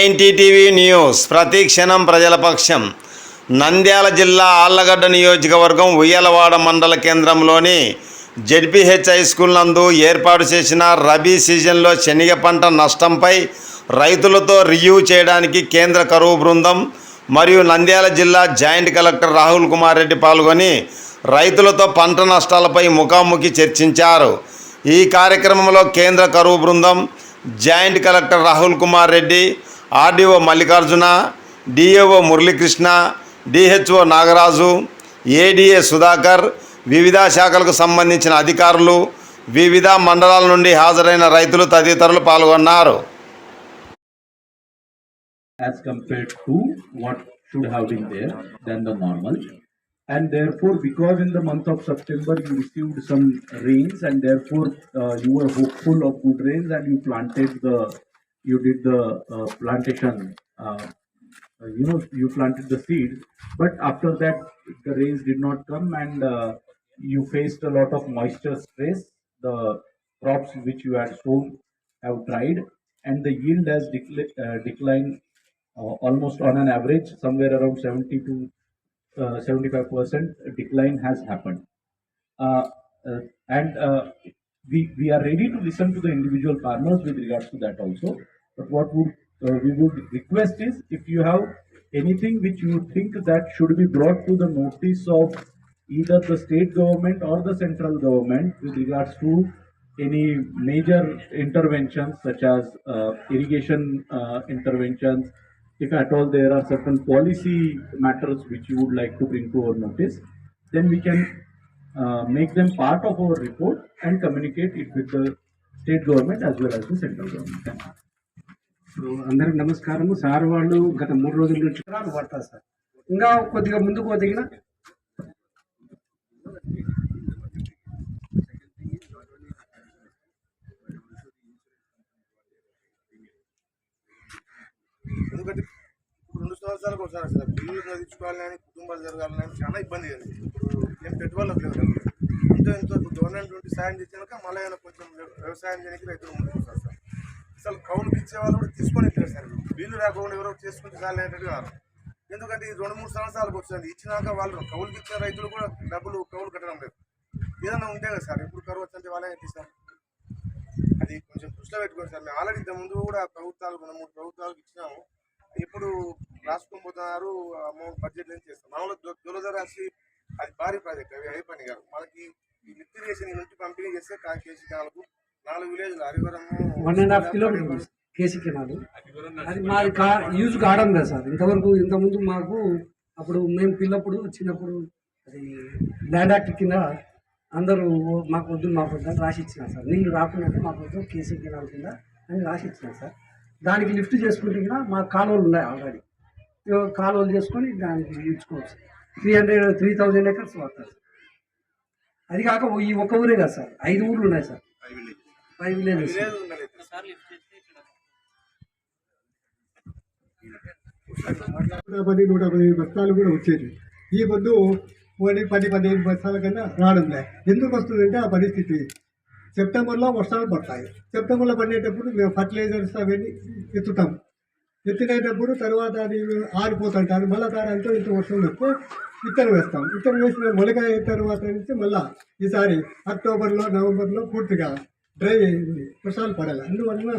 Nine TV news. ప్రతి క్షణం ప్రజల పక్షం. నంద్యాల జిల్లా ఆళ్ళగడ్డ నియోజకవర్గం ఉయ్యలవాడ మండల కేంద్రంలోని జడ్పీహెచ్ హై స్కూల్ నందు ఏర్పాటు చేసిన రబీ సీజన్లో శనగ పంట నష్టంపై రైతులతో రివ్యూ చేయడానికి కేంద్ర కరువు బృందం మరియు నంద్యాల జిల్లా జాయింట్ కలెక్టర్ రాహుల్ కుమార్ రెడ్డి పాల్గొని రైతులతో పంట నష్టాలపై ముఖాముఖి చర్చించారు. ఈ కార్యక్రమంలో కేంద్ర కరువు బృందం joint collector Rahul Kumar Reddy RDO Mallikarjuna DAO Muralikrishna DHO Nagaraju ADA Sudhakar వివిధ శాఖలకు సంబంధించిన అధికారులు వివిధ మండలాల నుండి హాజరైన రైతులు తదితరులు పాల్గొన్నారు as compared to what should have been there than the normal. And therefore, because in the month of September you received some rains and therefore uh, you were hopeful of good rains and you planted the, you did the uh, plantation, uh, uh, you know, you planted the seed. But after that, the rains did not come and uh, you faced a lot of moisture stress. The crops which you had sown have dried and the yield has decli- uh, declined uh, almost on an average somewhere around 70 to uh, 75% decline has happened uh, uh, and uh, we we are ready to listen to the individual farmers with regards to that also. But what would uh, we would request is if you have anything which you think that should be brought to the notice of either the state government or the central government with regards to any major interventions such as uh, irrigation uh, interventions if at all there are certain policy matters which you would like to bring to our notice then we can uh, make them part of our report and communicate it with the state government as well as the central government. Thank you. ఇప్పుడు అందరికి నమస్కారము. Sir వాళ్ళు గత మూడు రోజుల నుంచి పడతారు sir. ఇంకా కొద్దిగా ముందుకు పోదిగిన ఎందుకంటే రెండు సంవత్సరాలకు ఒకసారి సార్ బిల్లులు చదివించుకోవాలని కుటుంబాలు జరగాలని చాలా ఇబ్బంది ఇప్పుడు ఏం పెట్టుబడులకు లేదు కదా. ఎంతో ఎంతో గవర్నమెంట్ నుండి సాయం చేసినాక మళ్ళీ ఆయన కొంచెం వ్యవసాయం చేయడానికి రైతులు ముందుకు వస్తారు సార్. అసలు కౌలుకి ఇచ్చే వాళ్ళు కూడా తీసుకొని లేదు సార్. వీళ్ళు లేకుండా ఎవరో చేసుకుంటే సార్ అనేటట్టు కాదు. ఎందుకంటే ఈ రెండు మూడు సంవత్సరాలకు వచ్చింది. ఇచ్చినాక వాళ్ళు కౌలుకి ఇచ్చిన రైతులు కూడా డబ్బులు కౌలు కట్టడం లేదు. ఏదైనా ఉంటే కదా సార్. ఎప్పుడు కరువు వచ్చింది వాళ్ళే తీస్తారు అది కొంచెం దృష్టిలో పెట్టుకోండి సార్. మేము ఆల్రెడీ ఇంత ముందు కూడా ప్రభుత్వాలు మనం మూడు ప్రభుత్వాలకు ఇచ్చినాము. ఇప్పుడు రాసుకొని పోతున్నారు అమౌంట్ బడ్జెట్ నుంచి చేస్తాం? మామూలు దురద రాసి అది భారీ ప్రాజెక్ట్ అవి అయ్యే పని కాదు మనకి ఈ లిఫ్ట్ చేసి నుంచి పంపిణీ చేస్తే కేసీ నాలుగు నాలుగు విలేజ్లు Harivaram one and half kilometer KC canal. అది మాది కా యూజ్ కావడం లేదు సార్. ఇంతవరకు ఇంతకుముందు మాకు అప్పుడు మేము పిల్లప్పుడు చిన్నప్పుడు అది ల్యాండ్ యాక్ట్ కింద అందరూ మాకు వద్దు మాకు వద్దు అని రాసి ఇచ్చినారు సార్. నీళ్ళు రాకుండా మాకు వద్దు కేసీ కెనాల్ కింద అని రాసి ఇచ్చినారు సార్. దానికి లిఫ్ట్ చేసుకుంటే కూడా మా కాలువలు ఉన్నాయి ఆల్రెడీ. కాలువలు చేసుకొని దానికి ఇచ్చుకోవచ్చు three hundred three thousand acres పడతారు అది కాక ఈ ఒక్క ఊరే కదా సార్. ఐదు ఊర్లు ఉన్నాయి సార్. ఫైవ్ విలేజెస్ నూట పది నూట పదిహేను బస్తాలు కూడా వచ్చేది. ఈ పొద్దు ఓన్లీ పది పదిహేను బస్తాల కన్నా రావడం లే ఎందుకు వస్తుందంటే ఆ పరిస్థితి. సెప్టెంబర్లో వర్షాలు పడతాయి. సెప్టెంబర్లో పడేటప్పుడు మేము ఫర్టిలైజర్స్ అవన్నీ ఎత్తుతాం. ఎత్తినేటప్పుడు తర్వాత అది ఆరిపోతుంటారు మళ్ళీ దాని అంతా ఇంత వర్షం విత్తనం వేస్తాం. విత్తనం వేసిన మొలక అయిన తర్వాత నుంచి మళ్ళీ ఈసారి అక్టోబర్లో నవంబర్లో పూర్తిగా డ్రై అయింది. వర్షాలు పడాలి. అందువలన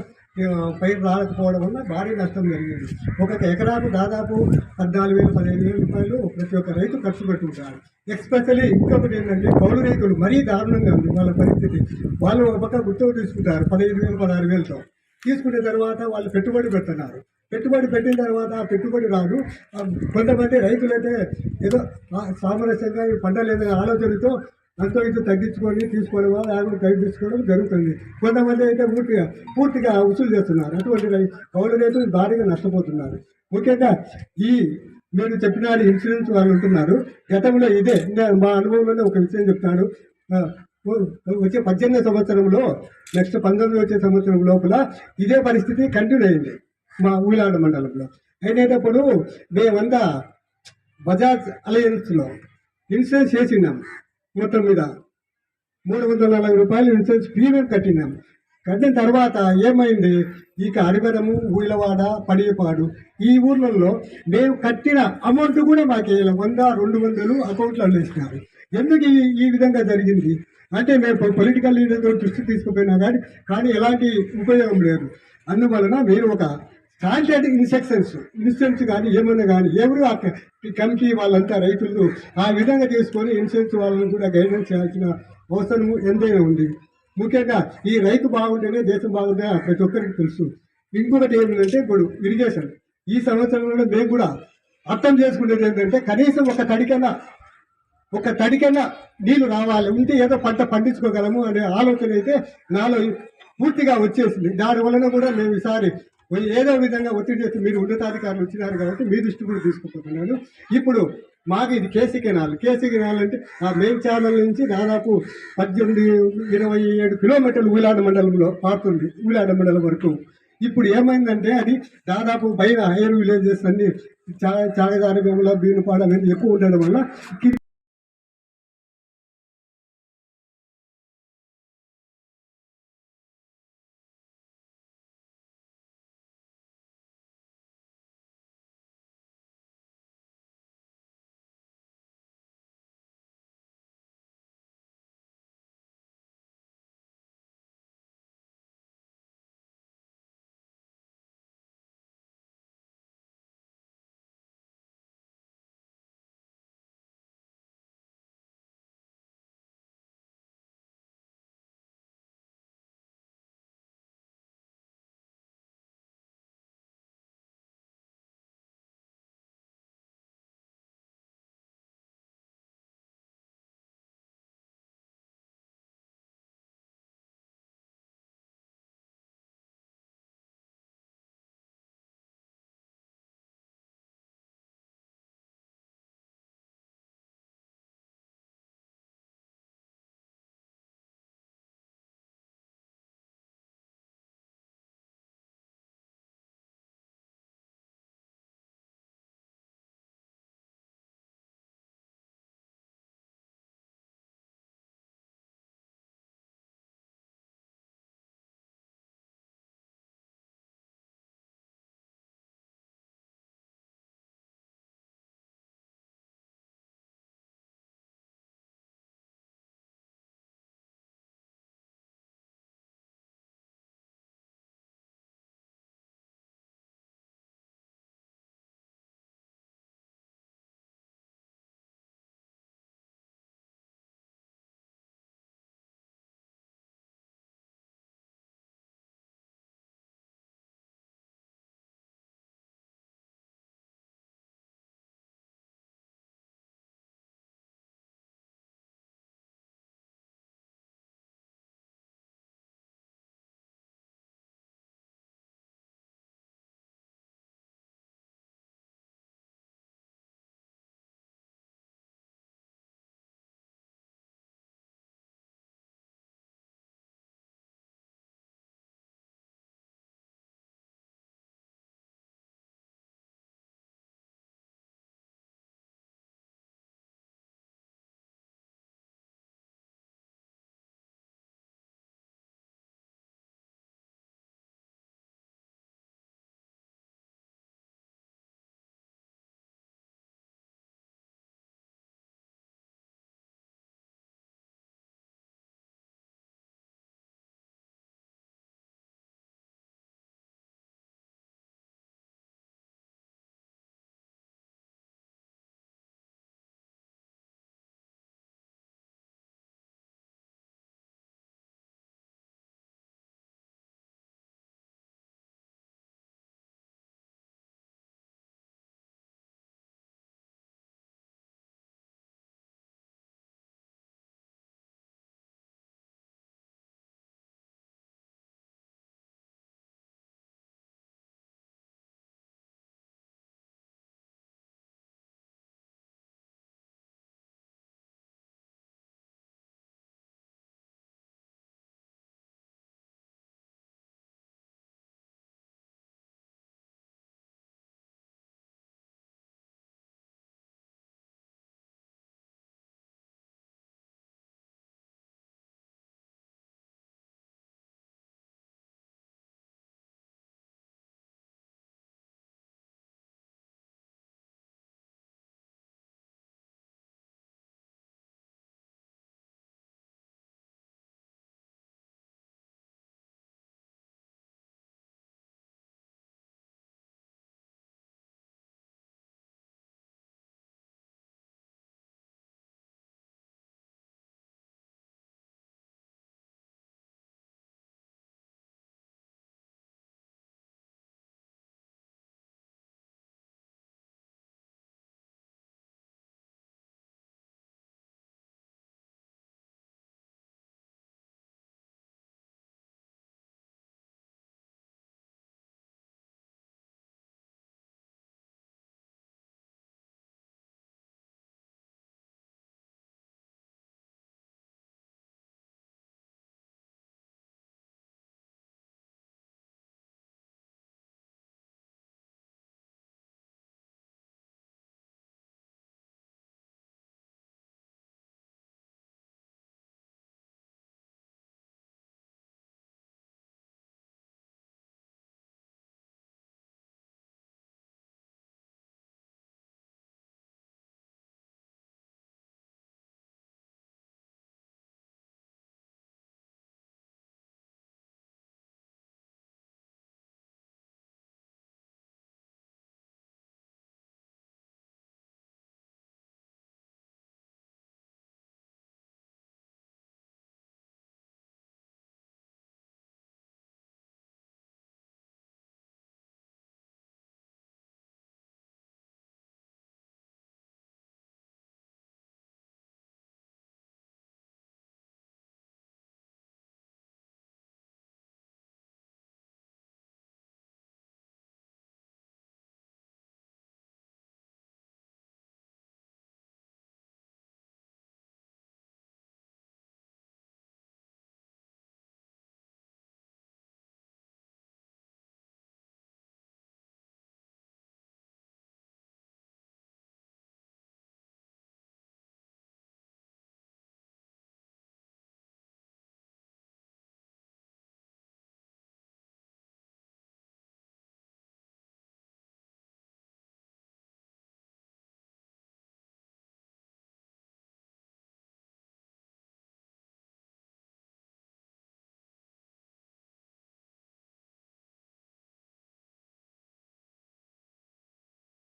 పైరు రాకపోవడం వల్ల భారీ నష్టం జరిగింది. ఒక ఎకరాకు దాదాపు పద్నాలుగు వేలు పదిహేను వేల రూపాయలు ప్రతి ఒక్క రైతు ఖర్చు పెట్టుకుంటారు ఎక్స్పెషల్లీ ఇంకొకటి ఏంటంటే కౌలు రైతులు మరీ దారుణంగా ఉంది వాళ్ళ పరిస్థితి. వాళ్ళు ఒక పక్క గుర్తుకు తీసుకుంటారు పదిహేను వేలు పదహారు వేలతో. తీసుకున్న తర్వాత వాళ్ళు పెట్టుబడి పెడుతున్నారు. పెట్టుబడి పెట్టిన తర్వాత ఆ పెట్టుబడి రాదు. కొంతమంది రైతులైతే ఏదో సామరస్యంగా పంట లేదనే ఆలోచనతో అంతో ఇంతో తగ్గించుకొని తీసుకోవడం లేకుండా తగ్గించుకోవడం జరుగుతుంది. కొంతమంది అయితే పూర్తిగా పూర్తిగా వసూలు చేస్తున్నారు. అటువంటి కౌలు రైతులు భారీగా నష్టపోతున్నారు. ముఖ్యంగా ఈ మీరు చెప్పిన ఇన్సూరెన్స్ వాళ్ళు ఉంటున్నారు గతంలో ఇదే మా అనుభవంలోనే ఒక విషయం చెప్తాను. వచ్చే పద్దెనిమిది సంవత్సరంలో నెక్స్ట్ పంతొమ్మిది వచ్చే సంవత్సరం లోపల ఇదే పరిస్థితి కంటిన్యూ అయింది. మా ఊలాడ మండలంలో. అయినప్పుడు మేమంతా బజాజ్ అలయన్స్లో ఇన్సూరెన్స్ చేసినాం. మొత్తం మీద మూడు వందల నలభై రూపాయలు ఇన్సూరెన్స్ ప్రీమియం కట్టినాం. కట్టిన తర్వాత ఏమైంది? ఇక అడిగడము ఊళ్ళవాడ పడియపాడు ఈ ఊర్లలో మేము కట్టిన అమౌంట్ కూడా మాకు వేయలే. వంద రెండు వందలు అకౌంట్లో వేసినారు. ఎందుకు ఈ ఈ విధంగా జరిగింది? అంటే మేము పొలిటికల్ లీడర్ దృష్టి తీసుకుపోయినా కానీ కానీ ఎలాంటి ఉపయోగం లేదు. అందువలన మీరు ఒక స్టాండర్డ్ ఇన్సెక్షన్స్ ఇన్సూరెన్స్ కానీ ఏమన్నా కానీ ఎవరు ఆ కమిటీ వాళ్ళంతా రైతులు ఆ విధంగా తీసుకొని ఇన్సూరెన్స్ వాళ్ళని కూడా గైడెన్స్ చేయాల్సిన అవసరం ఎంతైనా ఉంది. ముఖ్యంగా ఈ రైతు బాగుంటేనే దేశం బాగుంటే ప్రతి ఒక్కరికి తెలుసు. ఇంకొకటి ఏంటంటే ఇప్పుడు ఇరిగేషన్ ఈ సంవత్సరంలో మేము కూడా అర్థం చేసుకునేది ఏంటంటే కనీసం ఒక తడికన్నా ఒక తడికన్నా నీళ్ళు రావాలి. ఉంటే ఏదో పంట పండించుకోగలము అనే ఆలోచన అయితే నాలో పూర్తిగా వచ్చేసింది. దాని వలన కూడా మేము ఈసారి ఏదో విధంగా ఒత్తిడి చేసి మీరు ఉన్నతాధికారులు వచ్చినారు కాబట్టి మీ దృష్టి కూడా తీసుకుపోతున్నాను. ఇప్పుడు మాకు ఇది కేసీ కెనాల్. కేసీ కెనాల్ అంటే ఆ మెయిన్ ఛానల్ నుంచి దాదాపు పద్దెనిమిది ఇరవై ఏడు కిలోమీటర్లు ఊలాడ మండలంలో పారుతుంది ఊలాడ మండలం వరకు. ఇప్పుడు ఏమైందంటే అది దాదాపు పైన హైయర్ విలేజెస్ అన్ని చా చాగదారి బీనుపాడ అనేది ఎక్కువ ఉండడం వల్ల